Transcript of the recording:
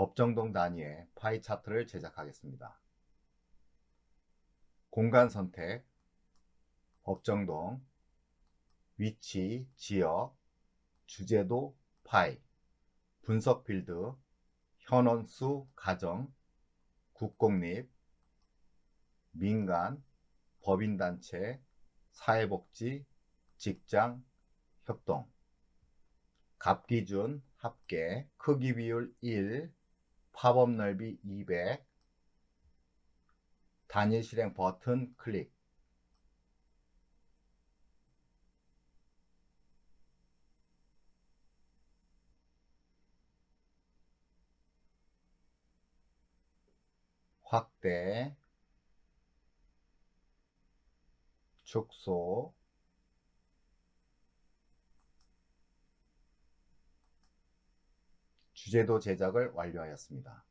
법정동 단위의 파이 차트를 제작하겠습니다. 공간 선택, 법정동, 위치, 지역, 주제도, 파이, 분석 필드, 현원수, 가정, 국공립, 민간, 법인단체, 사회복지, 직장, 협동, 갑기준, 합계, 크기 비율 1, 팝업 넓이 200, 단일 실행 버튼 클릭. 확대, 축소, 주제도 제작을 완료하였습니다.